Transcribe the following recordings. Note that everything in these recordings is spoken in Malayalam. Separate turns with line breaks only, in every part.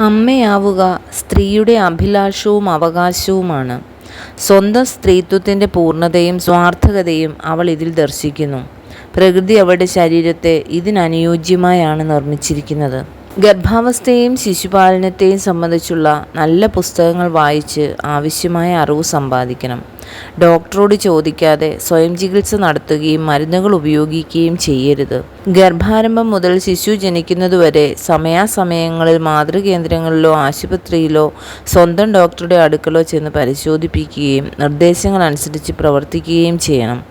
അമ്മയാവുക സ്ത്രീയുടെ അഭിലാഷവും അവകാശവുമാണ്. സ്വന്തം സ്ത്രീത്വത്തിന്റെ പൂർണതയും സ്വാർത്ഥകതയും അവൾ ഇതിൽ ദർശിക്കുന്നു. പ്രകൃതി അവളുടെ ശരീരത്തെ ഇതിനനുയോജ്യമായാണ് നിർമ്മിച്ചിരിക്കുന്നത്. ഗർഭാവസ്ഥയെയും ശിശുപാലനത്തെയും സംബന്ധിച്ചുള്ള നല്ല പുസ്തകങ്ങൾ വായിച്ച് ആവശ്യമായ അറിവ് സമ്പാദിക്കണം. ഡോക്ടറോട് ചോദിക്കാതെ സ്വയം ചികിത്സ നടത്തുകയും മരുന്നുകൾ ഉപയോഗിക്കുകയും ചെയ്യരുത്. ഗർഭാരംഭം മുതൽ ശിശു ജനിക്കുന്നതുവരെ സമയാസമയങ്ങളിൽ മാതൃകേന്ദ്രങ്ങളിലോ ആശുപത്രിയിലോ സ്വന്തം ഡോക്ടറുടെ അടുക്കലോ ചെന്ന് പരിശോധിപ്പിക്കുകയും നിർദ്ദേശങ്ങൾ അനുസരിച്ച് പ്രവർത്തിക്കുകയും ചെയ്യണം.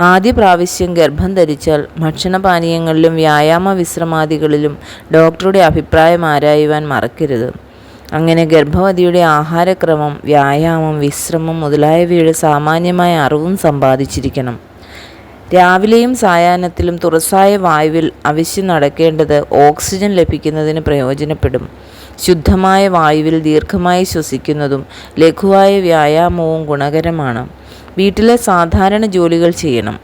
ആദ്യ പ്രാവശ്യം ഗർഭം ധരിച്ചാൽ ഭക്ഷണപാനീയങ്ങളിലും വ്യായാമ വിശ്രമാദികളിലും ഡോക്ടറുടെ അഭിപ്രായം ആരായുവാൻ മറക്കരുത്. അങ്ങനെ ഗർഭവതിയുടെ ആഹാരക്രമം വ്യായാമം വിശ്രമം മുതലായവയുടെ സാമാന്യമായ അറിവും സമ്പാദിച്ചിരിക്കണം. രാവിലെയും സായാഹ്നത്തിലും തുറസായ വായുവിൽ അവശ്യം നടക്കേണ്ടത് ഓക്സിജൻ ലഭിക്കുന്നതിന് പ്രയോജനപ്പെടും. ശുദ്ധമായ വായുവിൽ ദീർഘമായി ശ്വസിക്കുന്നതും ലഘുവായ വ്യായാമവും ഗുണകരമാണ്. വീട്ടിലെ സാധാരണ ജോലികൾ ചെയ്യണം.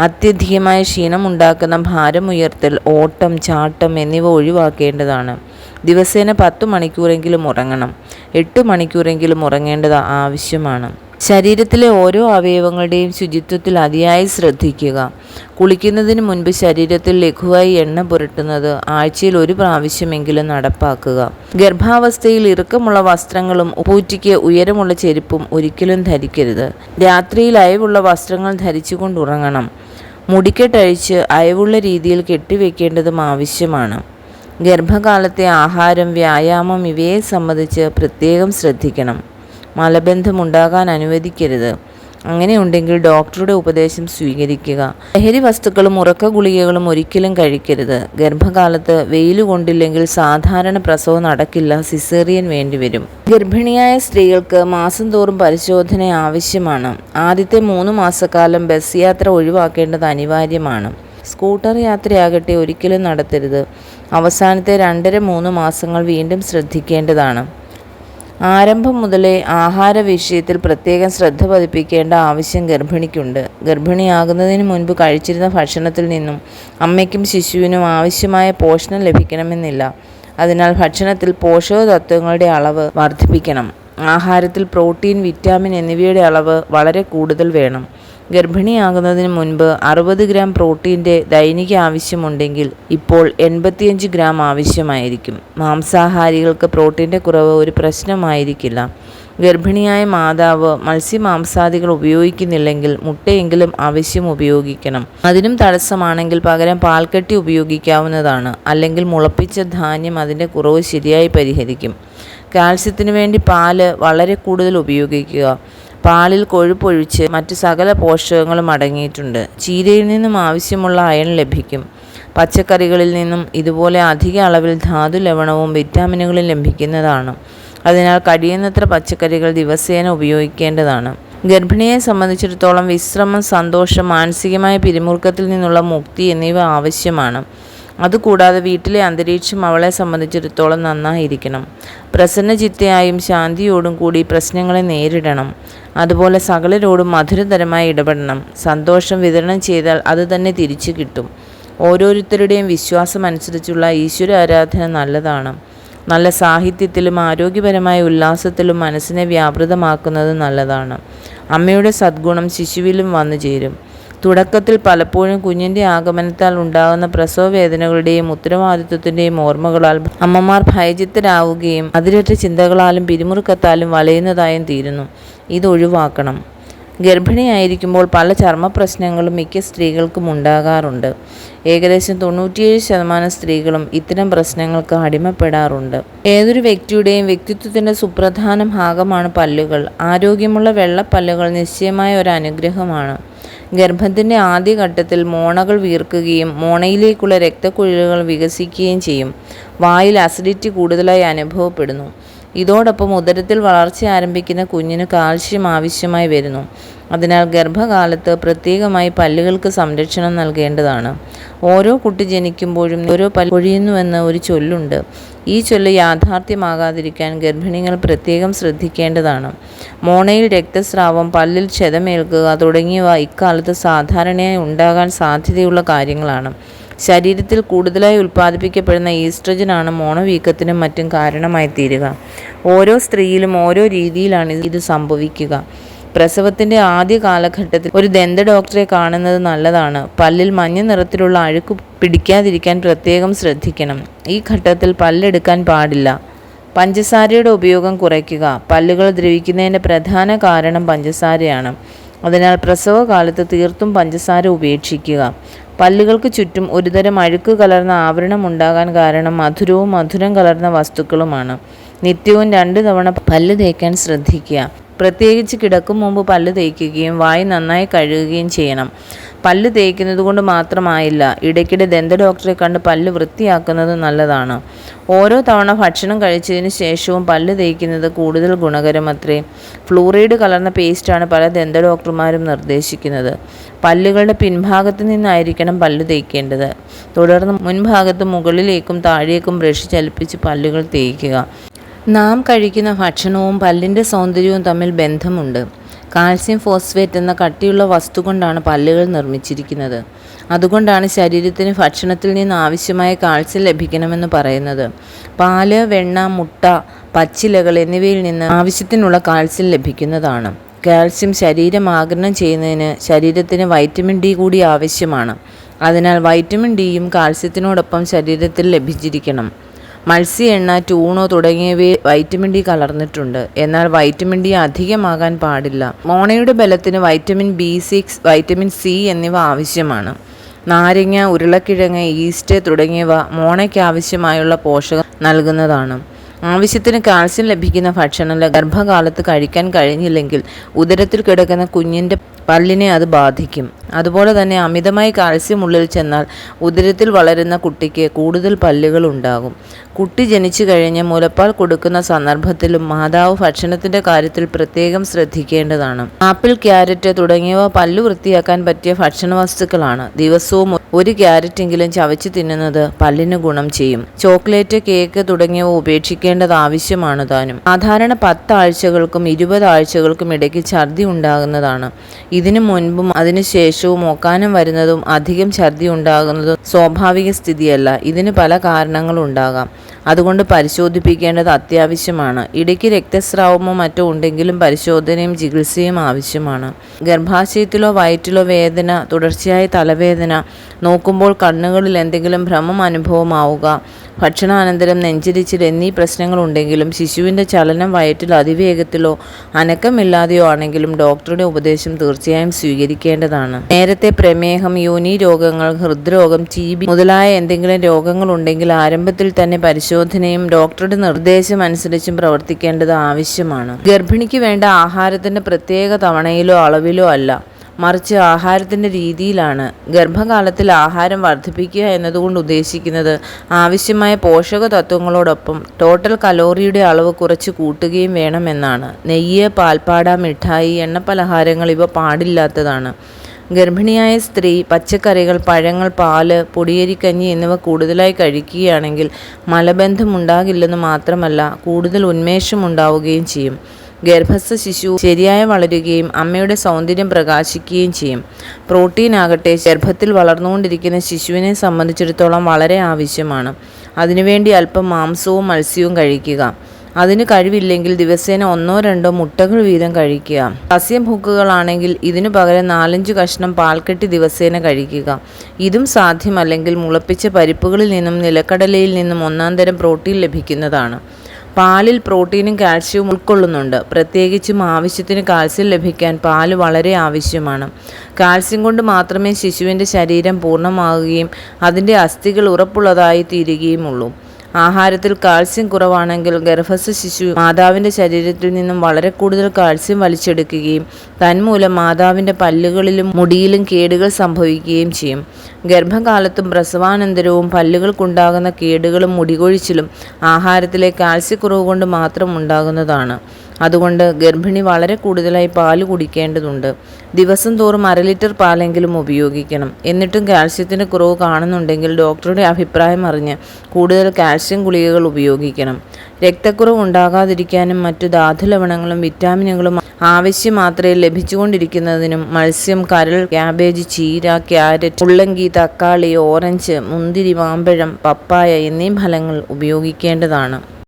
അത്യധികമായ ക്ഷീണം ഉണ്ടാക്കുന്ന ഭാരമുയർത്തൽ ഓട്ടം ചാട്ടം എന്നിവ ഒഴിവാക്കേണ്ടതാണ്. ദിവസേന പത്ത് മണിക്കൂറെങ്കിലും ഉറങ്ങണം. എട്ട് മണിക്കൂറെങ്കിലും ഉറങ്ങേണ്ടത് ആവശ്യമാണ്. ശരീരത്തിലെ ഓരോ അവയവങ്ങളുടെയും ശുചിത്വത്തിൽ അതിയായി ശ്രദ്ധിക്കുക. കുളിക്കുന്നതിന് മുൻപ് ശരീരത്തിൽ ലഘുവായി എണ്ണ പുരട്ടുന്നത് ആഴ്ചയിൽ ഒരു പ്രാവശ്യമെങ്കിലും നടപ്പാക്കുക. ഗർഭാവസ്ഥയിൽ ഇറുക്കമുള്ള വസ്ത്രങ്ങളും പൂറ്റിക്ക് ഉയരമുള്ള ചെരുപ്പും ഒരിക്കലും ധരിക്കരുത്. രാത്രിയിൽ അയവുള്ള വസ്ത്രങ്ങൾ ധരിച്ചുകൊണ്ട് ഉറങ്ങണം. മുടിക്കെട്ടഴിച്ച് അയവുള്ള രീതിയിൽ കെട്ടിവെക്കേണ്ടതും ആവശ്യമാണ്. ഗർഭകാലത്തെ ആഹാരം വ്യായാമം ഇവയെ സംബന്ധിച്ച് പ്രത്യേകം ശ്രദ്ധിക്കണം. മലബന്ധമുണ്ടാകാൻ അനുവദിക്കരുത്. അങ്ങനെയുണ്ടെങ്കിൽ ഡോക്ടറുടെ ഉപദേശം സ്വീകരിക്കുക. ലഹരി വസ്തുക്കളും ഉറക്ക ഗുളികകളും ഒരിക്കലും കഴിക്കരുത്. ഗർഭകാലത്ത് വെയിൽ കൊണ്ടില്ലെങ്കിൽ സാധാരണ പ്രസവം നടക്കില്ല. സിസേറിയൻ വേണ്ടിവരും. ഗർഭിണിയായ സ്ത്രീകൾക്ക് മാസം തോറും പരിശോധന ആവശ്യമാണ്. ആദ്യത്തെ മൂന്ന് മാസക്കാലം ബസ് യാത്ര ഒഴിവാക്കേണ്ടത് അനിവാര്യമാണ്. സ്കൂട്ടർ യാത്രയാകട്ടെ ഒരിക്കലും നടത്തരുത്. അവസാനത്തെ രണ്ടര മൂന്ന് മാസങ്ങൾ വീണ്ടും ശ്രദ്ധിക്കേണ്ടതാണ്. ആരംഭം മുതലേ ആഹാര വിഷയത്തിൽ പ്രത്യേകം ശ്രദ്ധ പതിപ്പിക്കേണ്ട ആവശ്യം ഗർഭിണിക്കുണ്ട്. ഗർഭിണിയാകുന്നതിന് മുൻപ് കഴിച്ചിരുന്ന ഭക്ഷണത്തിൽ നിന്നും അമ്മയ്ക്കും ശിശുവിനും ആവശ്യമായ പോഷണം ലഭിക്കണമെന്നില്ല. അതിനാൽ ഭക്ഷണത്തിൽ പോഷക തത്വങ്ങളുടെ അളവ് വർദ്ധിപ്പിക്കണം. ആഹാരത്തിൽ പ്രോട്ടീൻ വിറ്റാമിൻ എന്നിവയുടെ അളവ് വളരെ കൂടുതൽ വേണം. ഗർഭിണിയാകുന്നതിന് മുൻപ് അറുപത് ഗ്രാം പ്രോട്ടീന്റെ ദൈനിക ആവശ്യമുണ്ടെങ്കിൽ ഇപ്പോൾ എൺപത്തിയഞ്ച് ഗ്രാം ആവശ്യമായിരിക്കും. മാംസാഹാരികൾക്ക് പ്രോട്ടീന്റെ കുറവ് ഒരു പ്രശ്നമായിരിക്കില്ല. ഗർഭിണിയായ മാതാവ് മത്സ്യമാംസാദികൾ ഉപയോഗിക്കുന്നില്ലെങ്കിൽ മുട്ടയെങ്കിലും ആവശ്യം ഉപയോഗിക്കണം. അതിനും തടസ്സമാണെങ്കിൽ പകരം പാൽക്കട്ടി ഉപയോഗിക്കാവുന്നതാണ്. അല്ലെങ്കിൽ മുളപ്പിച്ച ധാന്യം അതിന്റെ കുറവ് ശരിയായി പരിഹരിക്കും. കാൽസ്യത്തിന് വേണ്ടി പാൽ വളരെ കൂടുതൽ ഉപയോഗിക്കുക. പാലിൽ കൊഴുപ്പൊഴിച്ച് മറ്റ് സകല പോഷകങ്ങളും അടങ്ങിയിട്ടുണ്ട്. ചീരയിൽ നിന്നും ആവശ്യമുള്ള അയൺ ലഭിക്കും. പച്ചക്കറികളിൽ നിന്നും ഇതുപോലെ അധിക അളവിൽ ധാതു ലവണവും വിറ്റാമിനുകളും ലഭിക്കുന്നതാണ്. അതിനാൽ കഴിയുന്നത്ര പച്ചക്കറികൾ ദിവസേന ഉപയോഗിക്കേണ്ടതാണ്. ഗർഭിണിയെ സംബന്ധിച്ചിടത്തോളം വിശ്രമം സന്തോഷം മാനസികമായ പിരിമുറുക്കത്തിൽ നിന്നുള്ള മുക്തി എന്നിവ ആവശ്യമാണ്. അതുകൂടാതെ വീട്ടിലെ അന്തരീക്ഷം അവളെ സംബന്ധിച്ചിടത്തോളം നന്നായിരിക്കണം. പ്രസന്നചിത്തയായും ശാന്തിയോടും കൂടി പ്രശ്നങ്ങളെ നേരിടണം. അതുപോലെ സകലരോടും മധുരതരമായി ഇടപെടണം. സന്തോഷം വിതരണം ചെയ്താൽ അത് തന്നെ തിരിച്ചു കിട്ടും. ഓരോരുത്തരുടെയും വിശ്വാസം അനുസരിച്ചുള്ള ഈശ്വര ആരാധന നല്ലതാണ്. നല്ല സാഹിത്യത്തിലും ആരോഗ്യപരമായ ഉല്ലാസത്തിലും മനസ്സിനെ വ്യാപൃതമാക്കുന്നത് നല്ലതാണ്. അമ്മയുടെ സദ്ഗുണം ശിശുവിലും വന്നു ചേരും തുടക്കത്തിൽ പലപ്പോഴും കുഞ്ഞിന്റെ ആഗമനത്താൽ ഉണ്ടാകുന്ന പ്രസവ വേദനകളുടെയും ഉത്തരവാദിത്വത്തിന്റെയും ഓർമ്മകളാൽ അമ്മമാർ ഭയചിത്തരാവുകയും അതിരറ്റ ചിന്തകളാലും പിരിമുറുക്കത്താലും വലയുന്നതായും തീരുന്നു. ഇതൊഴിവാക്കണം ഗർഭിണിയായിരിക്കുമ്പോൾ പല ചർമ്മ പ്രശ്നങ്ങളും മിക്ക സ്ത്രീകൾക്കും ഉണ്ടാകാറുണ്ട്. ഏകദേശം തൊണ്ണൂറ്റിയേഴ് ശതമാനം സ്ത്രീകളും ഇത്തരം പ്രശ്നങ്ങൾക്ക് അടിമപ്പെടാറുണ്ട്. ഏതൊരു വ്യക്തിയുടെയും വ്യക്തിത്വത്തിന്റെ സുപ്രധാന ഭാഗമാണ് പല്ലുകൾ. ആരോഗ്യമുള്ള വെള്ളപ്പല്ലുകൾ നിശ്ചയമായ ഒരു അനുഗ്രഹമാണ്. ഗർഭത്തിന്റെ ആദ്യഘട്ടത്തിൽ മോണകൾ വീർക്കുകയും മോണയിലേക്കുള്ള രക്തക്കുഴലുകൾ വികസിക്കുകയും ചെയ്യും. വായിൽ അസിഡിറ്റി കൂടുതലായി അനുഭവപ്പെടുന്നു. ഇതോടൊപ്പം ഉദരത്തിൽ വളർച്ച ആരംഭിക്കുന്ന കുഞ്ഞിന് കാൽഷ്യം ആവശ്യമായി വരുന്നു. അതിനാൽ ഗർഭകാലത്ത് പ്രത്യേകമായി പല്ലുകൾക്ക് സംരക്ഷണം നൽകേണ്ടതാണ്. ഓരോ കുട്ടി ജനിക്കുമ്പോഴും ഓരോ പല്ല് പൊഴിയുന്നുവെന്ന് ഒരു ചൊല്ലുണ്ട്. ഈ ചൊല്ല് യാഥാർത്ഥ്യമാകാതിരിക്കാൻ ഗർഭിണികൾ പ്രത്യേകം ശ്രദ്ധിക്കേണ്ടതാണ്. മോണയിൽ രക്തസ്രാവം പല്ലിൽ ക്ഷതമേൽക്കുക തുടങ്ങിയവ ഇക്കാലത്ത് സാധാരണയായി ഉണ്ടാകാൻ സാധ്യതയുള്ള കാര്യങ്ങളാണ്. ശരീരത്തിൽ കൂടുതലായി ഉൽപ്പാദിപ്പിക്കപ്പെടുന്ന ഈസ്ട്രജനാണ് മോണവീക്കത്തിനും മറ്റും കാരണമായി തീരുക ഓരോ സ്ത്രീയിലും ഓരോ രീതിയിലാണ് ഇത് സംഭവിക്കുക. പ്രസവത്തിന്റെ ആദ്യ കാലഘട്ടത്തിൽ ഒരു ദന്ത ഡോക്ടറെ കാണുന്നത് നല്ലതാണ്. പല്ലിൽ മഞ്ഞ നിറത്തിലുള്ള അഴുക്ക് പിടിക്കാതിരിക്കാൻ പ്രത്യേകം ശ്രദ്ധിക്കണം. ഈ ഘട്ടത്തിൽ പല്ലെടുക്കാൻ പാടില്ല. പഞ്ചസാരയുടെ ഉപയോഗം കുറയ്ക്കുക. പല്ലുകൾ ദ്രവിക്കുന്നതിന്റെ പ്രധാന കാരണം പഞ്ചസാരയാണ്. അതിനാൽ പ്രസവകാലത്ത് തീർത്തും പഞ്ചസാര ഉപേക്ഷിക്കുക. പല്ലുകൾക്ക് ചുറ്റും ഒരുതരം അഴുക്ക് കലർന്ന ആവരണം ഉണ്ടാകാൻ കാരണം മധുരവും മധുരം കലർന്ന വസ്തുക്കളുമാണ്. നിത്യവും രണ്ട് തവണ പല്ല് തേക്കാൻ ശ്രദ്ധിക്കുക. പ്രത്യേകിച്ച് കിടക്കും മുമ്പ് പല്ല് തേക്കുകയും വായി നന്നായി കഴുകുകയും ചെയ്യണം. പല്ല് തേക്കുന്നത് കൊണ്ട് മാത്രമായില്ല ഇടയ്ക്കിടെ ദന്ത ഡോക്ടറെ കണ്ട് പല്ല് വൃത്തിയാക്കുന്നത് നല്ലതാണ്. ഓരോ തവണ ഭക്ഷണം കഴിച്ചതിന് ശേഷവും പല്ല് തേക്കുന്നത് കൂടുതൽ ഗുണകരമത്രേ. ഫ്ലൂറൈഡ് കലർന്ന പേസ്റ്റാണ് പല ദന്ത ഡോക്ടർമാരും നിർദ്ദേശിക്കുന്നത്. പല്ലുകളുടെ പിൻഭാഗത്ത് നിന്നായിരിക്കണം പല്ല് തേക്കേണ്ടത്. തുടർന്ന് മുൻഭാഗത്ത് മുകളിലേക്കും താഴേക്കും ബ്രഷ് ചലിപ്പിച്ച് പല്ലുകൾ തേക്കുക. നാം കഴിക്കുന്ന ഭക്ഷണവും പല്ലിന്റെ സൗന്ദര്യവും തമ്മിൽ ബന്ധമുണ്ട്. കാൽസ്യം ഫോസ്ഫേറ്റ് എന്ന കട്ടിയുള്ള വസ്തു കൊണ്ടാണ് പല്ലുകൾ നിർമ്മിച്ചിരിക്കുന്നത്. അതുകൊണ്ടാണ് ശരീരത്തിന് ഭക്ഷണത്തിൽ നിന്ന് ആവശ്യമായ കാൽസ്യം ലഭിക്കണമെന്ന് പറയുന്നത്. പാൽ വെണ്ണ മുട്ട പച്ചിലകൾ എന്നിവയിൽ നിന്ന് ആവശ്യത്തിനുള്ള കാൽസ്യം ലഭിക്കുന്നതാണ്. കാൽസ്യം ശരീരം ആഗിരണം ചെയ്യുന്നതിന് ശരീരത്തിന് വൈറ്റമിൻ ഡി കൂടി ആവശ്യമാണ്. അതിനാൽ വൈറ്റമിൻ ഡിയും കാൽസ്യത്തിനോടൊപ്പം ശരീരത്തിൽ ലഭിച്ചിരിക്കണം. മത്സ്യ എണ്ണ ട്യൂണോ തുടങ്ങിയവയിൽ വൈറ്റമിൻ ഡി കലർന്നിട്ടുണ്ട്. എന്നാൽ വൈറ്റമിൻ ഡി അധികമാകാൻ പാടില്ല. മോണയുടെ ബലത്തിന് vitamin B six vitamin C എന്നിവ ആവശ്യമാണ്. നാരങ്ങ ഉരുളക്കിഴങ്ങ് ഈസ്റ്റ് തുടങ്ങിയവ മോണയ്ക്ക് ആവശ്യമായുള്ള പോഷകം നൽകുന്നതാണ്. ആവശ്യത്തിന് കാൽസ്യം ലഭിക്കുന്ന ഭക്ഷണം ഗർഭകാലത്ത് കഴിക്കാൻ കഴിഞ്ഞില്ലെങ്കിൽ ഉദരത്തിൽ കിടക്കുന്ന കുഞ്ഞിന്റെ പല്ലിനെ അത് ബാധിക്കും. അതുപോലെ തന്നെ അമിതമായി കാൽസ്യം ഉള്ളിൽ ചെന്നാൽ ഉദരത്തിൽ വളരുന്ന കുട്ടിക്ക് കൂടുതൽ പല്ലുകൾ ഉണ്ടാകും. കുട്ടി ജനിച്ചു കഴിഞ്ഞ് മുലപ്പാൽ കൊടുക്കുന്ന സന്ദർഭത്തിലും മാതാവ് ഭക്ഷണത്തിന്റെ കാര്യത്തിൽ പ്രത്യേകം ശ്രദ്ധിക്കേണ്ടതാണ്. ആപ്പിൾ ക്യാരറ്റ് തുടങ്ങിയവ പല്ലു വൃത്തിയാക്കാൻ പറ്റിയ ഭക്ഷണ വസ്തുക്കളാണ് ദിവസവും ഒരു ക്യാരറ്റെങ്കിലും ചവച്ച് തിന്നുന്നത് പല്ലിന് ഗുണം ചെയ്യും. ചോക്ലേറ്റ് കേക്ക് തുടങ്ങിയവ ഉപേക്ഷിക്കേണ്ടത് ആവശ്യമാണ് താനും. സാധാരണ പത്ത് ആഴ്ചകൾക്കും ഇരുപത് ആഴ്ചകൾക്കും ഇടയ്ക്ക് ഛർദി ഉണ്ടാകുന്നതാണ്. ഇതിനു മുൻപും അതിനുശേഷവും ഒക്കാനം വരുന്നതും അധികം ഛർദി ഉണ്ടാകുന്നതും സ്വാഭാവിക സ്ഥിതിയല്ല. ഇതിന് പല കാരണങ്ങളുണ്ടാകാം അതുകൊണ്ട് പരിശോധിപ്പിക്കേണ്ടത് അത്യാവശ്യമാണ്. ഇടയ്ക്ക് രക്തസ്രാവമോ മറ്റോ ഉണ്ടെങ്കിലും പരിശോധനയും ചികിത്സയും ആവശ്യമാണ്. ഗർഭാശയത്തിലോ വയറ്റിലോ വേദന തുടർച്ചയായ തലവേദന നോക്കുമ്പോൾ കണ്ണുകളിൽ എന്തെങ്കിലും ഭ്രമം അനുഭവമാവുക ഭക്ഷണാനന്തരം നെഞ്ചിരിച്ചിൽ എന്നീ പ്രശ്നങ്ങളുണ്ടെങ്കിലും ശിശുവിന്റെ ചലനം വയറ്റിൽ അതിവേഗത്തിലോ അനക്കമില്ലാതെയോ ആണെങ്കിലും ഡോക്ടറുടെ ഉപദേശം തീർച്ചയായും സ്വീകരിക്കേണ്ടതാണ്. നേരത്തെ പ്രമേഹം യോനി രോഗങ്ങൾ ഹൃദ്രോഗം ടി മുതലായ എന്തെങ്കിലും രോഗങ്ങളുണ്ടെങ്കിൽ ആരംഭത്തിൽ തന്നെ പരിശോധനയും ഡോക്ടറുടെ നിർദ്ദേശം അനുസരിച്ചും പ്രവർത്തിക്കേണ്ടത് ആവശ്യമാണ്. ഗർഭിണിക്ക് വേണ്ട ആഹാരത്തിന്റെ പ്രത്യേക തവണയിലോ അളവിലോ അല്ല. മറിച്ച് ആഹാരത്തിന്റെ രീതിയിലാണ്. ഗർഭകാലത്തിൽ ആഹാരം വർദ്ധിപ്പിക്കുക എന്നതുകൊണ്ട് ഉദ്ദേശിക്കുന്നത് ആവശ്യമായ പോഷക തത്വങ്ങളോടൊപ്പം ടോട്ടൽ കലോറിയുടെ അളവ് കുറച്ച് കൂട്ടുകയും വേണമെന്നാണ്. നെയ്യ് പാൽപ്പാട മിഠായി എണ്ണപ്പലഹാരങ്ങൾ ഇവ പാടില്ലാത്തതാണ്. ഗർഭിണിയായ സ്ത്രീ പച്ചക്കറികൾ പഴങ്ങൾ പാൽ പൊടിയരിക്കഞ്ഞി എന്നിവ കൂടുതലായി കഴിക്കുകയാണെങ്കിൽ മലബന്ധം ഉണ്ടാകില്ലെന്ന് മാത്രമല്ല കൂടുതൽ ഉന്മേഷം ഉണ്ടാവുകയും ചെയ്യും. ഗർഭസ്ഥ ശിശു ശരിയായി വളരുകയും അമ്മയുടെ സൗന്ദര്യം പ്രകാശിക്കുകയും ചെയ്യും. പ്രോട്ടീൻ ആകട്ടെ ഗർഭത്തിൽ വളർന്നുകൊണ്ടിരിക്കുന്ന ശിശുവിനെ സംബന്ധിച്ചിടത്തോളം വളരെ ആവശ്യമാണ്. അതിനുവേണ്ടി അല്പം മാംസവും മത്സ്യവും കഴിക്കുക. അതിന് കഴിവില്ലെങ്കിൽ ദിവസേന ഒന്നോ രണ്ടോ മുട്ടകൾ വീതം കഴിക്കുക. സസ്യഭൂക്കുകളാണെങ്കിൽ ഇതിനു പകരം നാലഞ്ച് കഷ്ണം പാൽക്കെട്ടി ദിവസേന കഴിക്കുക. ഇതും സാധ്യമല്ലെങ്കിൽ മുളപ്പിച്ച പരിപ്പുകളിൽ നിന്നും നിലക്കടലയിൽ നിന്നും ഒന്നാം തരം പ്രോട്ടീൻ ലഭിക്കുന്നതാണ്. പാലിൽ പ്രോട്ടീനും കാൽസ്യവും ഉൾക്കൊള്ളുന്നുണ്ട്. പ്രത്യേകിച്ചും ആവശ്യത്തിന് കാൽസ്യം ലഭിക്കാൻ പാൽ വളരെ ആവശ്യമാണ്. കാൽസ്യം കൊണ്ട് മാത്രമേ ശിശുവിന്റെ ശരീരം പൂർണമാവുകയും അതിന്റെ അസ്ഥികൾ ഉറപ്പുള്ളതായി തീരുകയുമുള്ളൂ. ആഹാരത്തിൽ കാൽസ്യം കുറവാണെങ്കിൽ ഗർഭസ്ഥ ശിശു മാതാവിന്റെ ശരീരത്തിൽ നിന്നും വളരെ കൂടുതൽ കാൽസ്യം വലിച്ചെടുക്കുകയും തന്മൂലം മാതാവിന്റെ പല്ലുകളിലും മുടിയിലും കേടുകൾ സംഭവിക്കുകയും ചെയ്യും. ഗർഭകാലത്തും പ്രസവാനന്തരവും പല്ലുകൾക്കുണ്ടാകുന്ന കേടുകളും മുടികൊഴിച്ചിലും ആഹാരത്തിലെ കാൽസ്യക്കുറവ് കൊണ്ട് മാത്രം ഉണ്ടാകുന്നതാണ്. അതുകൊണ്ട് ഗർഭിണി വളരെ കൂടുതലായി പാൽ കുടിക്കേണ്ടതുണ്ട്. ദിവസം തോറും അര ലിറ്റർ പാലെങ്കിലും ഉപയോഗിക്കണം. എന്നിട്ടും കാൽസ്യത്തിന്റെ കുറവ് കാണുന്നുണ്ടെങ്കിൽ ഡോക്ടറുടെ അഭിപ്രായം അറിഞ്ഞ് കൂടുതൽ കാൽസ്യം ഗുളികകൾ ഉപയോഗിക്കണം. രക്തക്കുറവ് ഉണ്ടാകാതിരിക്കാനും മറ്റു ധാതുലവണങ്ങളും വിറ്റാമിനുകളും ആവശ്യമാത്രയിൽ ലഭിച്ചുകൊണ്ടിരിക്കുന്നതിനും മത്സ്യം കരൾ ക്യാബേജ് ചീര ക്യാരറ്റ് ഉള്ളങ്കി തക്കാളി ഓറഞ്ച് മുന്തിരി മാമ്പഴം പപ്പായ എന്നീ ഫലങ്ങൾ ഉപയോഗിക്കേണ്ടതാണ്.